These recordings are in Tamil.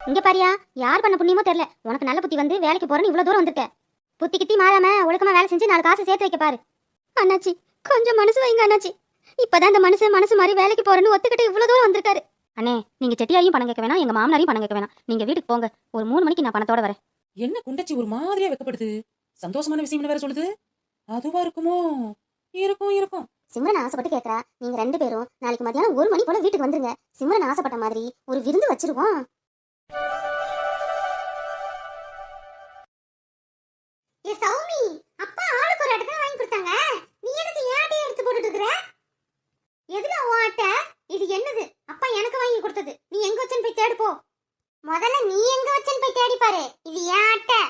இங்க பாரியா யார் பண்ண புண்ணியமோ தெரியல. உனக்கு நல்ல புத்தி வந்து வேலைக்கு போறேன்னு இவ்வளவு தூரம் வந்திருக்க. புத்தி கித்தி மாறாம ஒழுக்கமா வேலை செஞ்சு நாலு காசு சேர்த்து வைக்க பாரு. அண்ணாச்சி கொஞ்சம் மனசு வைங்க அண்ணாச்சி. இப்பதான் இந்த மனுஷன் மனசு மாதிரி வேலைக்கு போறேன்னு ஒத்துக்கிட்டு இவ்வளவு தூரம் வந்திருக்காரு. அண்ணே நீங்க செட்டியாரையும் பணம் கேட்க வேணாம் எங்க மாமனாரையும் பணம் கேட்க வேணாம். நீங்க வீட்டுக்கு போங்க. ஒரு மூணு மணிக்கு நான் பணத்தோட வரேன். என்ன குண்டச்சி ஒரு மாதிரியா வெக்கப்படுது? சந்தோஷமான விஷயம் வேற சொல்லுது? அதுவா இருக்குமோ? இருக்கும் இருக்கும். சிம்ரன் ஆசைப்பட்டு கேக்குறா. நீங்க ரெண்டு பேரும் நாளைக்கு மத்தியானம் ஒரு மணி போல வீட்டுக்கு வந்துருங்க. சிம்ரன் ஆசைப்பட்ட மாதிரி ஒரு விருந்து வச்சிருவோம். ஏ சௌமி அப்பா ஆளுக்கு ஒரு அட்டை வாங்கி கொடுத்தாங்க. நீ எதுக்கு ஏன் எடுத்து போட்டுட்டு இருக்கிற எதுல உன் அட்டை இது என்னது? அப்பா எனக்கு வாங்கி கொடுத்தது. நீ எங்க வச்சேன்னு போய் தேடு போ. முதல்ல நீ எங்க வச்சேன்னு போய் தேடி பாரு. இது ஏன் அட்டை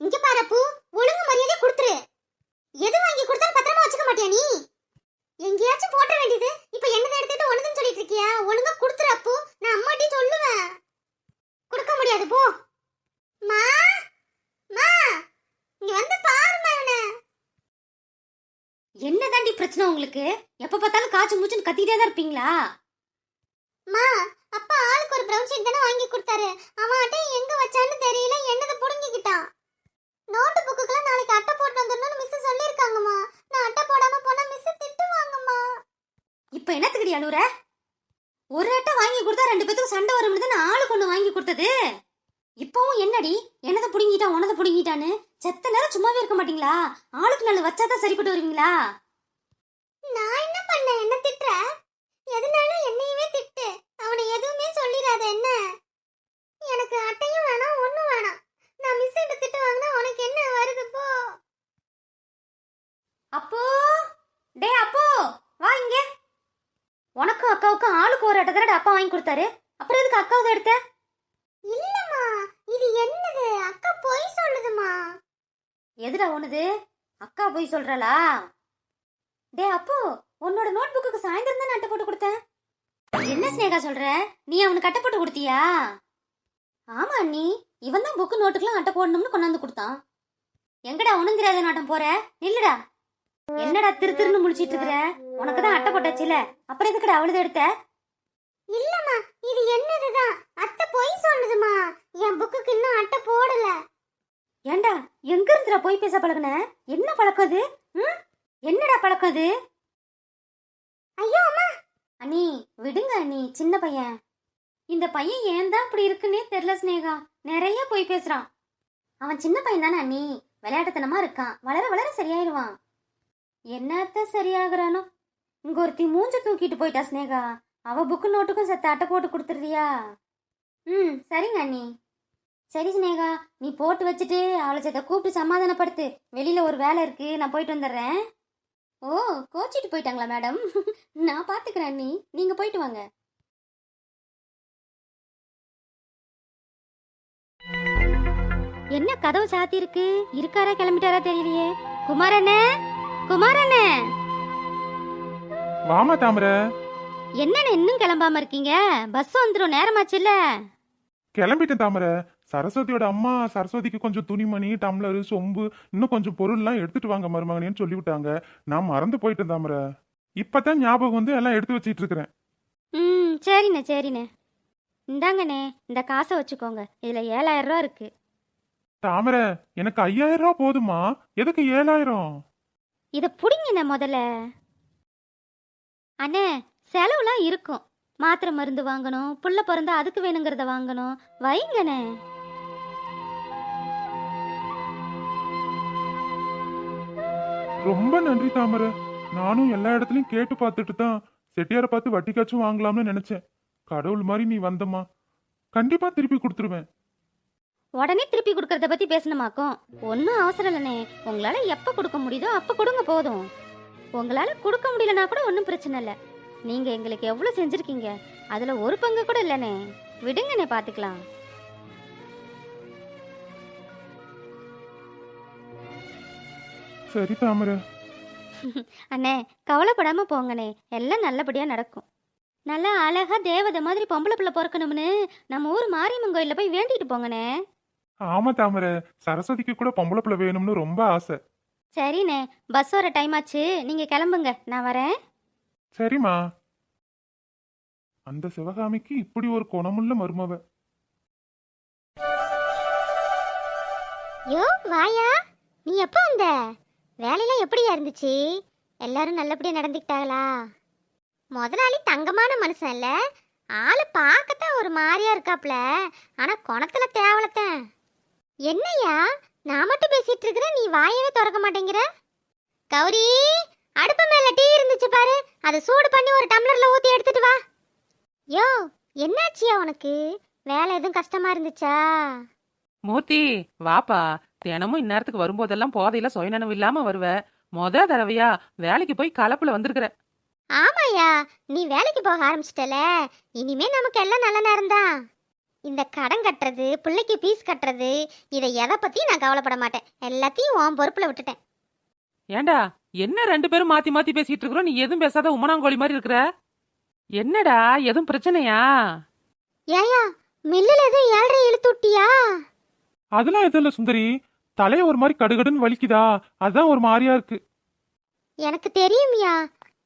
இங்க பாரு பூ ஒழுங்கு மரியாதை கொடுத்துரு எது வாங்கி கொடுத்தாலும் பத்திரமா வச்சுக்க மாட்டியா நீ எங்கேயாச்சும் போட்ட வேண்டியது இப்ப என்னதை எடுத்துட்டு ஒண்ணுதுன்னு சொல்லிட்டு இருக்கியா ஒழுங்கா கொடுத்துரு அப்பு நான் அம்மாட்டி சொல்லுவேன் கொடுக்க முடியாது போ மா மா இங்க வந்து பாருமா இவனை என்ன தாண்டி பிரச்சனை உங்களுக்கு? எப்ப பார்த்தாலும் காய்ச்சல் மூச்சுன்னு கத்திட்டே தான் இருப்பீங்களா? மா அப்பா ஆளுக்கு ஒரு பிரவுன் ஷீட் தானே வாங்கி கொடுத்தாரு. அவன் அட்டை எங்க வச்சான்னு தெரியல என்னத புடுங்கிக்கிட்டான். நோட்டு புக்குக்கெல்லாம் நாளைக்கு அட்டை போட்டு வந்துடணும்னு மிஸ் சொல்லியிருக்காங்கம்மா. நான் அட்டை போடாம போனா மிஸ் திட்டுவாங்கம்மா. இப்ப என்னத்துக்குடி அழுவுற? ஒரு அட்டை வாங்கி கொடுத்தா ரெண்டு பேத்துக்கும் சண்டை வரும்னு தான் ஆளுக்கு ஒண்ணு வாங்கி கொடுத்தது. இப்பவும் என்னடி? என்னதை புடுங்கிட்டான் உனதை புடுங்கிட்டான்னு? செத்த நேரம் சும்மாவே இருக்க மாட்டீங்களா? ஆளுக்கு நாலு வச்சாதான் சரிப்பட்டு வருவீங்களா? நான் என்ன பண்ணேன் என்ன திட்டுற? எதுனாலும் என்னையவே திட்டு? அவனை எதுவுமே சொல்லிடாத என்ன? எனக்கு அட்டையும் வேணாம் ஒண்ணும் வேணாம். நான் மிஸ் கிட்ட திட்டு வாங்கினா உனக்கு என்ன வருது போ. அப்போ? டே அப்போ! வா இங்க. உனக்கும் அக்காவுக்கும் ஆளுக்கு ஒரு அட்டை தானே அப்பா வாங்கி கொடுத்தாரு. அப்புறம் எதுக்கு அக்காவது எடுத்த? இல்லம்மா இது என்னது? அக்கா பொய் சொல்லுதுமா எதுடா ஒண்ணுது அக்கா போய் சொல்றாளா? டே அப்போ உன்னோட நோட் புக்குக்கு சாயந்தரம் தானே அட்டை போட்டு கொடுத்தேன்? என்ன ஸ்னேகா சொல்ற? நீ அவனுக்கு அட்டை போட்டு கொடுத்தியா? ஆமா அண்ணி. இவன் தான் புக்கு நோட்டுக்கெல்லாம் அட்டை போடணும்னு கொண்டாந்து கொடுத்தான். எங்கடா ஒண்ணும் தெரியாத நாட்டம் போற? நில்லுடா. என்னடா திரு திருன்னு முழிச்சிட்டு இருக்கிற? உனக்கு தான் அட்டை போட்டாச்சுல அப்புறம் எதுக்குடா அவளுது எடுத்த? இல்லம்மா இது என்னதுதான்? அத்தை பொய் சொல்லுதுமா என் புக்குக்கு இன்னும் அட்டை போடல. ஏண்டா எங்க இருந்துடா போய் பேச பழகுன? என்ன பழக்கம் அது? ம்? என்னடா பழக்கம் அது? ஐயோ அம்மா! அண்ணி விடுங்க அண்ணி சின்ன பையன். இந்த பையன் ஏன் தான் இப்படி இருக்குன்னே தெரியல ஸ்னேகா நிறைய போய் பேசுறான். அவன் சின்ன பையன் தானே அண்ணி. விளையாட்டுத்தனமா இருக்கான். வளர வளர சரியாயிருவான் என்னத்த சரியாகிறானோ? இங்க ஒருத்தி மூஞ்ச தூக்கிட்டு போயிட்டா ஸ்னேகா அவ புக்கு நோட்டுக்கும் செத்த அட்டை போட்டு கொடுத்துறியா ம் சரிங்க அண்ணி. சரி ஸ்னேகா நீ போட்டு வச்சுட்டு அவளை செத்த கூப்பிட்டு சமாதானப்படுத்து. வெளியில ஒரு வேலை இருக்கு. நான் போயிட்டு வந்துடுறேன். ஓ கோச்சிட்டு போயிட்டாங்களா மேடம்? நான் பாத்துக்கிறேன் அண்ணி. நீங்க போயிட்டு வாங்க. என்ன கதவு சாத்தி இருக்கு இருக்காரா கிளம்பிட்டாரா தெரியலையே. குமாரண்ணே? குமாரண்ணே? வாமா தாமரை. என்னண்ணே இன்னும் கிளம்பாம இருக்கீங்க? பஸ் வந்துடும் நேரமாச்சுல்ல. கிளம்பிட்டேன் தாமரை. சரஸ்வதியோட அம்மா சரஸ்வதிக்கு கொஞ்சம் துணிமணி டம்ளரு சொம்பு இன்னும் கொஞ்சம் பொருள்லாம் எடுத்துட்டு வாங்க மருமகனேன்னு சொல்லிவிட்டாங்க. நான் மறந்து போயிட்டேன் தாமரை இப்பதான் ஞாபகம் வந்து எல்லாம் எடுத்து வச்சிட்டு இருக்கிறேன் ம் சரிண்ணே சரிண்ணே. இந்தாங்கண்ணே இந்த காசை வச்சுக்கோங்க. இதுல ஏழாயிரம் ரூபா இருக்கு. தாமரை எனக்கு ஐயாயிரம் ரூபா போதுமா? எதுக்கு ஏழாயிரம்? இதை பிடிங்கண்ணே முதல்ல. அண்ணே செலவுலாம் இருக்கும். மாத்திரை மருந்து வாங்கணும் புள்ள பிறந்தா அதுக்கு வேணுங்கிறத வாங்கணும். வைங்கண்ணே. ரொம்ப நன்றி தாமரை. நானும் எல்லா இடத்துலயும் கேட்டு பார்த்துட்டு தான் செட்டியாரை பார்த்து வட்டிக்காச்சும் வாங்கலாம்னு நினைச்சேன். கடவுள் மாதிரி நீ வந்தம்மா. கண்டிப்பா திருப்பி கொடுத்துருவேன். உடனே திருப்பி கொடுக்கறத பத்தி பேசணுமாக்கும் ஒன்றும் அவசரம் இல்லைண்ணே. உங்களால எப்போ கொடுக்க முடியுதோ அப்போ கொடுங்க போதும். உங்களால கொடுக்க முடியலனா கூட ஒன்றும் பிரச்சனை இல்லை. நீங்க எங்களுக்கு எவ்வளோ செஞ்சிருக்கீங்க? அதுல ஒரு பங்கு கூட இல்லைண்ணே. விடுங்கண்ணே பார்த்துக்கலாம். சரி தாமரை. அண்ணே கவலைப்படாம போங்கண்ணே. எல்லாம் நல்லபடியா நடக்கும். நல்லா அழகா தேவதை மாதிரி பொம்பளை பிள்ளை பிறக்கணும்னு நம்ம ஊர் மாரியம்மன் கோயிலில் போய் வேண்டிட்டு போங்கண்ணே. ஆமா தாமரை. சரஸ்வதிக்கு கூட பொம்பளை பிள்ளை வேணும்னு ரொம்ப ஆசை. சரிண்ணே. பஸ் வர டைம் ஆச்சு. நீங்க கிளம்புங்க. நான் வரேன். சரிம்மா. அந்த சிவகாமிக்கு இப்படி ஒரு குணமுள்ள மருமவ. யோ வாயா. நீ எப்போ வந்த? வேலையெல்லாம் எப்படியா இருந்துச்சு? எல்லாரும் நல்லபடியா நடந்துக்கிட்டாங்களா? முதலாளி தங்கமான மனுஷன் இல்ல. ஆளு பார்க்கத்தான் ஒரு மாதிரியா இருக்காப்ல. ஆனா குணத்துல தேவலத்தேன். என்னய்யா? நான் மட்டும் பேசிட்டு இருக்கிறேன் நீ வாயவே திறக்க மாட்டேங்கிற. கௌரி அடுப்பு மேல டீ இருந்துச்சு பாரு. அதை சூடு பண்ணி ஒரு டம்ளர்ல ஊத்தி எடுத்துட்டு வா. யோ என்னாச்சியா உனக்கு? வேலை எதுவும் கஷ்டமா இருந்துச்சா? மூர்த்தி வாப்பா தினமும் இந்நேரத்துக்கு வரும்போதெல்லாம் போதையில சுயநனவு இல்லாம வருவ. முத தடவையா வேலைக்கு போய் கலப்புல வந்திருக்கிற. ஆமாயா நீ வேலைக்கு போக ஆரம்பிச்சிட்டல. இனிமே நமக்கு எல்லாம் நல்ல நேரம்தான் இந்த கடன் கட்டுறது பிள்ளைக்கு ஃபீஸ் கட்டுறது இதை எதை பத்தியும் நான் கவலைப்பட மாட்டேன். எல்லாத்தையும் உன் பொறுப்புல விட்டுட்டேன். ஏண்டா என்ன ரெண்டு பேரும் மாத்தி மாத்தி பேசிட்டு இருக்கிறோம்? நீ எதுவும் பேசாத உமனாங்கோழி மாதிரி இருக்கிற. என்னடா எதுவும் பிரச்சனையா? ஏயா மில்லுல எதுவும் ஏழரை இழுத்து விட்டியா? அதெல்லாம் எதுவும் சுந்தரி. தலைய ஒரு மாதிரி கடுகடுன்னு வலிக்குதா? அதான் ஒரு மாதிரியா இருக்கு. எனக்கு தெரியும்யா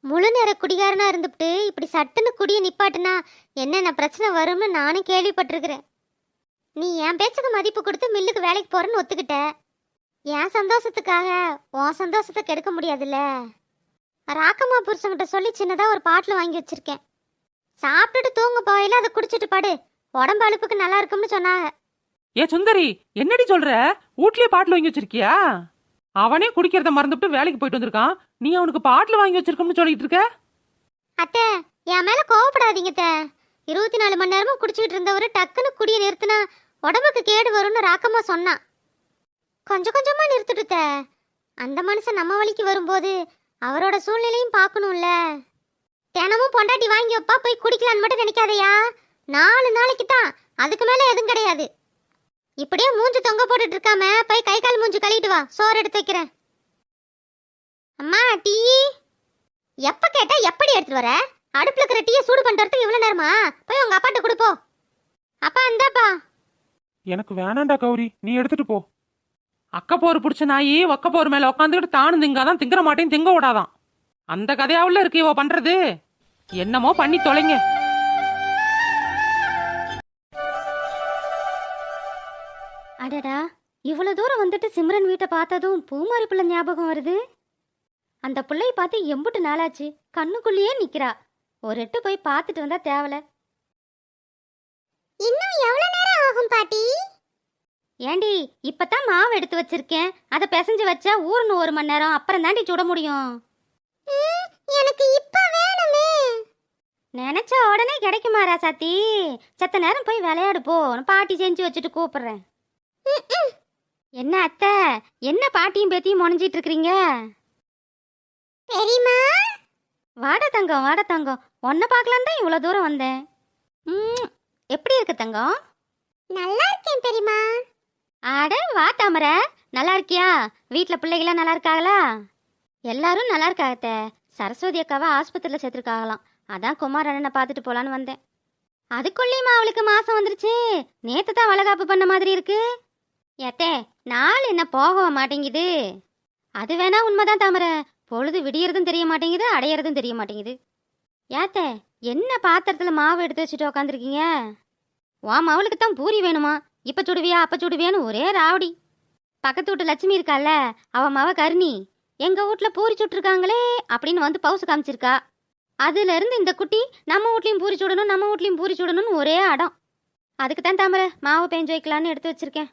முழு நேர குடிகாரனா இருந்துட்டு இப்படி சட்டுன்னு குடிய நிப்பாட்டுனா என்னென்ன பிரச்சனை வரும்னு நானும் கேள்விப்பட்டிருக்கிறேன். நீ என் பேச்சுக்கு மதிப்பு கொடுத்து மில்லுக்கு வேலைக்கு போறேன்னு ஒத்துக்கிட்ட. என் சந்தோஷத்துக்காக உன் சந்தோஷத்தை கெடுக்க முடியாதுல்ல. ராக்கம்மா புருஷங்கிட்ட சொல்லி சின்னதாக ஒரு பாட்டில் வாங்கி வச்சிருக்கேன். சாப்பிட்டுட்டு தூங்க போயில அதை குடிச்சிட்டு பாடு. உடம்பு அழுப்புக்கு நல்லா இருக்கும்னு சொன்னாங்க. ஏ சுந்தரி என்னடி சொல்ற? வீட்லயே பாட்டில் வாங்கி வச்சிருக்கியா? அவனே குடிக்கிறத மறந்துட்டு வேலைக்கு போயிட்டு வந்திருக்கான். நீ அவனுக்கு பாட்டில் வாங்கி வச்சிருக்கோம்னு சொல்லிட்டு இருக்க? அத்தை என் மேல கோவப்படாதீங்க இருபத்தி நாலு மணி நேரமும் குடிச்சிட்டு இருந்தவர் டக்குன்னு குடிய நிறுத்தினா உடம்புக்கு கேடு வரும்னு ராக்கமா சொன்னான் கொஞ்சம் கொஞ்சமா நிறுத்துட்டு அந்த மனுஷன் நம்ம வழிக்கு வரும்போது அவரோட சூழ்நிலையும் பார்க்கணும்ல. தினமும் பொண்டாட்டி வாங்கி வைப்பா போய் குடிக்கலான்னு மட்டும் நினைக்காதையா. நாலு நாளைக்கு தான் அதுக்கு மேல எதுவும் கிடையாது. இப்படியே மூஞ்சி தொங்க போட்டுட்டு இருக்காம போய் கை கால் மூஞ்சி கழுவிட்டு வா. சோறு எடுத்து வைக்கிறேன். அம்மா டீ? எப்ப கேட்டா எப்படி எடுத்துட்டு வர? அடுப்புல இருக்கிற டீயை சூடு பண்றதுக்கு இவ்வளவு நேரமா? போய் உங்க அப்பாட்ட கொடுப்போ அப்பா இந்தாப்பா. எனக்கு வேணாண்டா கௌரி. நீ எடுத்துட்டு போ. அக்கப்போர் பிடிச்ச நாயி ஒக்கப்போர் மேல உட்காந்துக்கிட்டு தானும் திங்காதான் திங்கிற மாட்டேன் திங்க விடாதான். அந்த கதையாவுல இருக்கு இவ பண்றது. என்னமோ பண்ணி தொலைங்க. அடடா இவ்வளவு தூரம் வந்துட்டு சிம்ரன் வீட்டை பார்த்ததும் பூமாரி பிள்ளை ஞாபகம் வருது. அந்த பிள்ளைய பார்த்து எம்புட்டு நாளாச்சு கண்ணுக்குள்ளேயே நிக்கிறா. ஒரு எட்டு போய் பார்த்துட்டு வந்தா தேவல. இன்னும் எவ்வளவு நேரம் ஆகும் பாட்டி? ஏண்டி இப்பதான் மாவு எடுத்து வச்சிருக்கேன். அதை பிசைஞ்சு வச்சா ஊறணும் ஒரு மணி நேரம் அப்புறம் தாண்டி சுட முடியும். எனக்கு இப்ப வேணுமே. நினைச்ச உடனே கிடைக்குமா ராசாத்தி செத்த நேரம் போய் விளையாடு போ பாட்டி செஞ்சு வச்சுட்டு கூப்பிடுறேன். என்ன அத்தை? என்ன பாட்டியும் பேத்தியும் முனைஞ்சிட்டு இருக்கிறீங்க? பெரியமா வாடா தங்கம் வாடா தங்கம். உன்னை பார்க்கலாம் தான் இவ்வளோ தூரம் வந்தேன். ம், எப்படி இருக்கு தங்கம்? நல்லா இருக்கேன் பெரியமா அட வா தாமரை. நல்லா இருக்கியா? வீட்டில் பிள்ளைகளாம் நல்லா இருக்காங்களா? எல்லாரும் நல்லா இருக்காகத்த சரஸ்வதி அக்காவை ஆஸ்பத்திரியில் சேர்த்துருக்காகலாம் அதான் குமார் அண்ணனை பார்த்துட்டு போலான்னு வந்தேன். அதுக்குள்ளேயுமா அவளுக்கு மாசம் வந்துருச்சு? நேத்து தான் வளகாப்பு பண்ண மாதிரி இருக்கு. ஏத்தே நாள் என்ன போக மாட்டேங்குது? அது வேணா உண்மைதான் தாமர. பொழுது விடியறதும் தெரிய மாட்டேங்குது அடையறதும் தெரிய மாட்டேங்குது. ஏத்தே என்ன பாத்திரத்தில் மாவு எடுத்து வச்சுட்டு உக்காந்துருக்கீங்க? உன் மவளுக்கு தான் பூரி வேணுமா? இப்ப சுடுவியா அப்ப சுடுவியான்னு ஒரே ராவடி. பக்கத்து வீட்டு லட்சுமி இருக்கால அவ மவ கருணி. எங்க வீட்ல பூரி சுட்டுருக்காங்களே அப்படின்னு வந்து பவுசு காமிச்சிருக்கா. அதுல இருந்து இந்த குட்டி நம்ம வீட்லயும் பூரி சுடணும் நம்ம வீட்லயும் பூரி சுடணும்னு ஒரே அடம். அதுக்கு தான் தாமரை மாவு பேஞ்சு வைக்கலான்னு எடுத்து வச்சிருக்கேன்.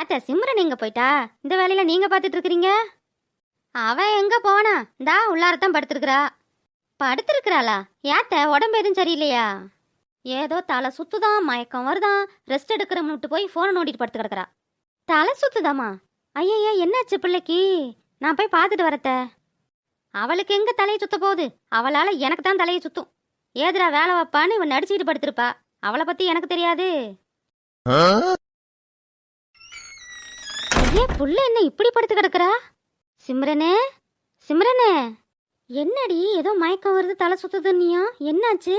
ஏத்த சிம்ரன் எங்க போயிட்டா? இந்த வேலையில நீங்க பாத்துட்டு இருக்கிறீங்க? அவன் எங்க போனா? இந்தா உள்ளாரத்தான் படுத்திருக்கிறா. படுத்திருக்கிறாளா? ஏத்த உடம்பு எதுவும் சரியில்லையா? ஏதோ தலை சுத்துதான் மயக்கம் வருதான் ரெஸ்ட் எடுக்கிறோம்னுட்டு போய் ஃபோனை நோண்டிட்டு படுத்து கிடக்குறா. தலை சுத்துதாமா? ஐயய்யா என்னாச்சு பிள்ளைக்கு? நான் போய் பார்த்துட்டு வரத்த அவளுக்கு எங்க தலையை சுத்த போகுது? அவளால எனக்கு தான் தலையை சுத்தும். ஏதுடா வேலை வைப்பான்னு இவன் நடிச்சுக்கிட்டு படுத்திருப்பா. அவளை பத்தி எனக்கு தெரியாது. ஐயே புள்ள என்ன இப்படி படுத்து கிடக்குறா? சிம்ரனே சிம்ரனே. என்னடி ஏதோ மயக்கம் வருது தலை சுத்துதுன்னியா என்னாச்சு?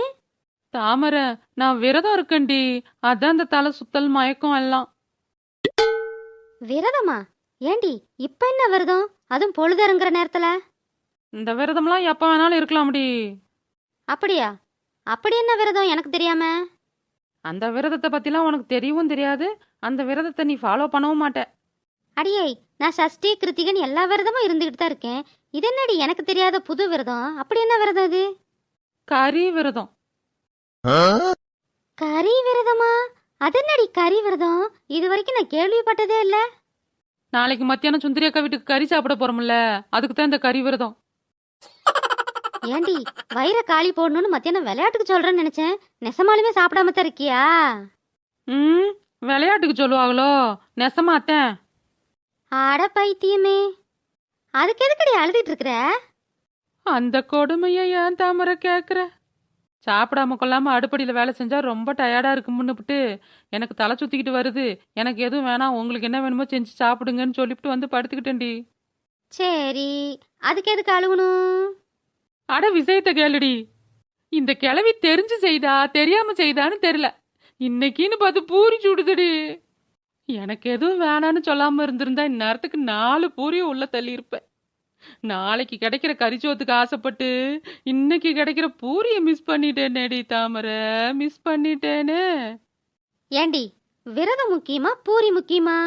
தாமரை நான் விரதம் இருக்கேன்டி. அதான் இந்த தலை சுத்தல் மயக்கம் எல்லாம். விரதமா? ஏண்டி இப்ப என்ன விரதம்? அதுவும் பொழுதுங்கிற நேரத்துல? இந்த விரதம்லாம் எப்போ வேணாலும் இருக்கலாம்டி. அப்படியா? அப்படி என்ன விரதம் எனக்கு தெரியாம? அந்த விரதத்தை பற்றிலாம் உனக்கு தெரியவும் தெரியாது. அந்த விரதத்தை நீ ஃபாலோ பண்ணவும் மாட்ட. அடியே நான் சஷ்டி கிருத்திகன் எல்லா விரதமும் இருந்துகிட்டு தான் இருக்கேன். இது என்னடி எனக்கு தெரியாத புது விரதம்? அப்படி என்ன விரதம் இது கறி விரதம். கறி விரதமா? அது என்னடி கறி விரதம்? இது வரைக்கும் நான் கேள்விப்பட்டதே இல்ல. நாளைக்கு மத்தியானம் சுந்தரி அக்கா வீட்டுக்கு கறி சாப்பிட போறோம்ல அதுக்கு தான் இந்த கறி விரதம். ஏண்டி வயிற காலி போடணும்னு மத்தியானம் விளையாட்டுக்கு சொல்றேன்னு நினைச்சேன். நெசமாலுமே சாப்பிடாம தான் இருக்கியா? ம் விளையாட்டுக்கு சொல்லுவாங்களோ? நெசமாத்தேன். அட பைத்தியமே. அதுக்கு எதுக்கடி அழுதுட்டு இருக்கிற? அந்த கொடுமையை ஏன் தாமரை கேட்குற சாப்பிடாம கொள்ளாம அடுப்படியில் வேலை செஞ்சா ரொம்ப டயர்டா இருக்கும்னுபிட்டு எனக்கு தலை சுத்திக்கிட்டு வருது. எனக்கு எதுவும் வேணாம். உங்களுக்கு என்ன வேணுமோ செஞ்சு சாப்பிடுங்கன்னு சொல்லிவிட்டு வந்து படுத்துக்கிட்டேன்டி. சரி. அதுக்கு எதுக்கு அழுகணும்? அட விஷயத்த கேளுடி. இந்த கிழவி தெரிஞ்சு செய்தா தெரியாம செய்தான்னு தெரியல. இன்னைக்குன்னு பார்த்து பூரி சுடுதுடி. எனக்கு எதுவும் வேணான்னு சொல்லாம இருந்திருந்தா இந்நேரத்துக்கு நாலு பூரியை உள்ள தள்ளி இருப்பேன் நாளைக்கு கிடைக்கிற கறிச்சோத்துக்கு ஆசைப்பட்டு இன்னைக்கு கிடைக்கிற பூரியை மிஸ் பண்ணிட்டேனேடி தாமரை. மிஸ் பண்ணிட்டேனே. ஏண்டி விரதம் முக்கியமா பூரி முக்கியமா?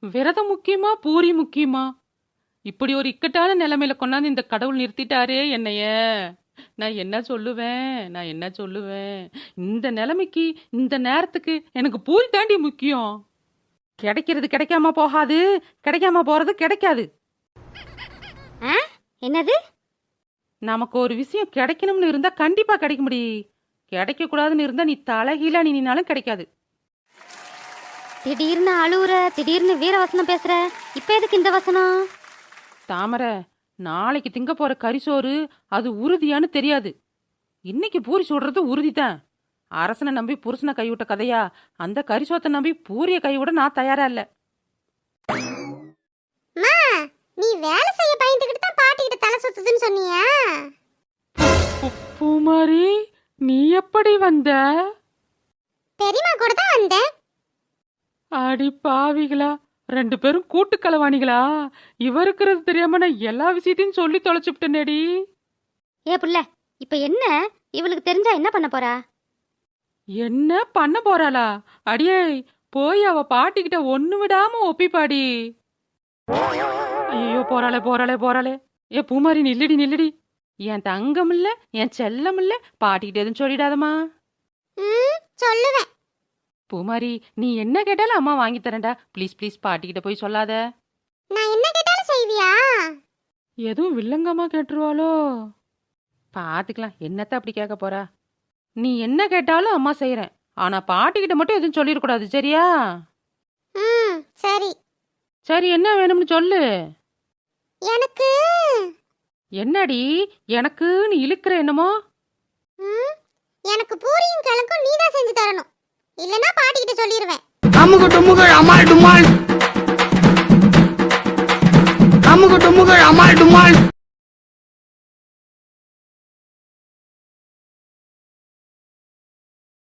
விரதம் முக்கியமா பூரி முக்கியமா? இப்படி ஒரு இக்கட்டான நிலைமையில கொண்டாந்து இந்த கடவுள் நிறுத்திட்டாரே என்னைய. நான் என்ன சொல்லுவேன்? நான் என்ன சொல்லுவேன்? இந்த நிலைமைக்கு இந்த நேரத்துக்கு எனக்கு பூரி தாண்டி முக்கியம். கிடைக்கிறது கிடைக்காம போகாது. கிடைக்காம போறது கிடைக்காது. என்னது? நமக்கு ஒரு விஷயம் கிடைக்கணும்னு இருந்தா கண்டிப்பா கிடைக்க முடி கிடைக்க கூடாதுன்னு இருந்தா நீ தலைகீழா நின்னாலும் கிடைக்காது. திடீர்னு அழுவுற திடீர்னு வீர வசனம் பேசுற. இப்ப எதுக்கு இந்த வசனம்? தாமரை நாளைக்கு திங்க போற கறிசோறு அது உறுதியான்னு தெரியாது. இன்னைக்கு பூரி சுடுறது உறுதிதான். அரசனை நம்பி புருஷனை கைவிட்ட கதையா? அந்த கரிசோத்தை நம்பி பூரிய கைவிட நான் தயாரா இல்ல. நீ வேலை செய்ய பயந்துகிட்டு தான் பாட்டிக்கிட்ட தலை சுத்துதுன்னு சொன்னியா? பூமாரி நீ எப்படி வந்த? பெரியம்மா கூட தான் வந்தேன். அடி பாவிகளா ரெண்டு பேரும் கூட்டு கலவாணிகளா இவ இருக்கிறது தெரியாம நான் எல்லா விஷயத்தையும் சொல்லி தொலைச்சுட்டேனேடி ஏ புள்ள இப்ப என்ன? இவளுக்கு தெரிஞ்சா என்ன பண்ண போறா? என்ன பண்ண போறாளா? அடியே போய் அவ பாட்டிக்கிட்ட ஒண்ணு விடாம ஒப்பிப்பாடி. ஐயோ போறாளே போறாளே போறாளே. ஏ பூமாரி நில்லுடி நில்லுடி. என் தங்கம் இல்ல என் செல்லம் இல்ல பாட்டிக்கிட்ட எதுவும் சொல்லிடாதம்மா. ம் சொல்லுவேன். பூமாரி நீ என்ன கேட்டாலும் அம்மா வாங்கி தரேன்டா. ப்ளீஸ் ப்ளீஸ் பாட்டிக்கிட்ட போய் சொல்லாத. நான் என்ன கேட்டாலும் செய்வியா? எதுவும் வில்லங்கமா கேட்டுருவாளோ? பாத்துக்கலாம். என்னத்த அப்படி கேட்க போறா? நீ என்ன கேட்டாலும் அம்மா செய்யறேன் ஆனா பாட்டிக்கிட்ட மட்டும் எதுவும் சொல்லிடக்கூடாது சரியா? ம் சரி. சரி என்ன வேணும்னு சொல்லு. எனக்கு? என்னடி? எனக்குன்னு இழுக்கிற என்னமோ? ம் எனக்கு பூரியும் கிழக்கும் நீ தான் செஞ்சு தரணும். இல்லனா பாட்டி கிட்ட சொல்லிடுவேன் அமுகு டுமுகு அமால் டுமால். அமுகு டுமுகு அமால் டுமால்.